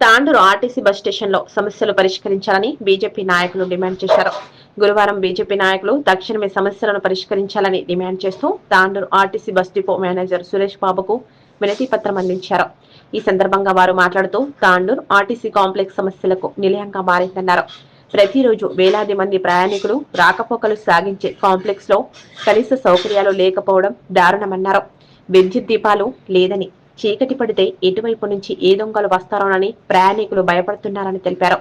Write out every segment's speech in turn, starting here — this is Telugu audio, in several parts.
తాండూరు ఆర్టీసీ బస్ స్టేషన్లో సమస్యలు పరిష్కరించాలని బీజేపీ నాయకులు డిమాండ్ చేశారు. గురువారం బీజేపీ నాయకులు తక్షణమే సమస్యలను పరిష్కరించాలని డిమాండ్ చేస్తూ Tandur RTC bus depot manager Suresh బాబుకు వినతి పత్రం అందించారు. ఈ సందర్భంగా వారు మాట్లాడుతూ తాండూరు ఆర్టీసీ కాంప్లెక్స్ సమస్యలకు నిలయంగా మారిందన్నారు. ప్రతిరోజు వేలాది మంది ప్రయాణికులు రాకపోకలు సాగించే కాంప్లెక్స్లో కనీస సౌకర్యాలు లేకపోవడం దారుణమన్నారు. విద్యుత్ దీపాలు లేదని చీకటి పడితే ఎటువైపు నుంచి ఏ దొంగలు వస్తారోనని ప్రయాణికులు భయపడుతున్నారని తెలిపారు.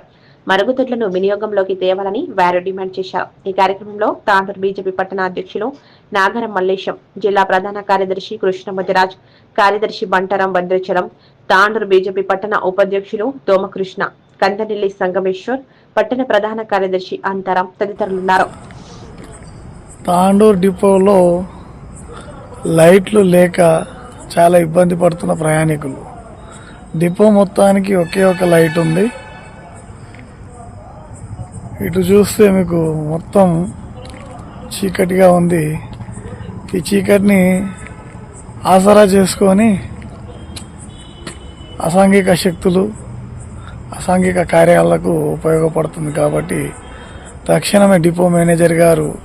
మరుగుదొడ్లను వినియోగంలోకి తేవాలని వారు డిమాండ్ చేశారు. ఈ కార్యక్రమంలో తాండూరు బీజేపీ పట్టణ అధ్యక్షులు నాగరం మల్లేశం జిల్లా ప్రధాన కార్యదర్శి కృష్ణ ముదిరాజ్ కార్యదర్శి బంటారం భద్రాచలం తాండూరు బీజేపీ పట్టణ ఉపాధ్యక్షులు దోమకృష్ణ కందనెల్లి సంగమేశ్వర్ పట్టణ ప్రధాన కార్యదర్శి అంతరం తదితరులున్నారు. తాండూరు డిపోలో లైట్లు లేక చాలా ఇబ్బంది పడుతున్న ప్రయాణికులు. డిపో మొత్తానికి ఒకే ఒక లైట్ ఉంది. ఇటు చూస్తే మీకు మొత్తం చీకటిగా ఉంది. ఈ చీకటిని ఆసరా చేసుకొని అసాంఘిక శక్తులు అసాంఘిక కార్యాలకు ఉపయోగపడుతుంది కాబట్టి తక్షణమే డిపో మేనేజర్ గారు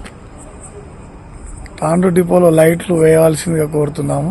తాండు డిపోలో లైట్లు వేయవలసిందిగా కోరుతున్నాము.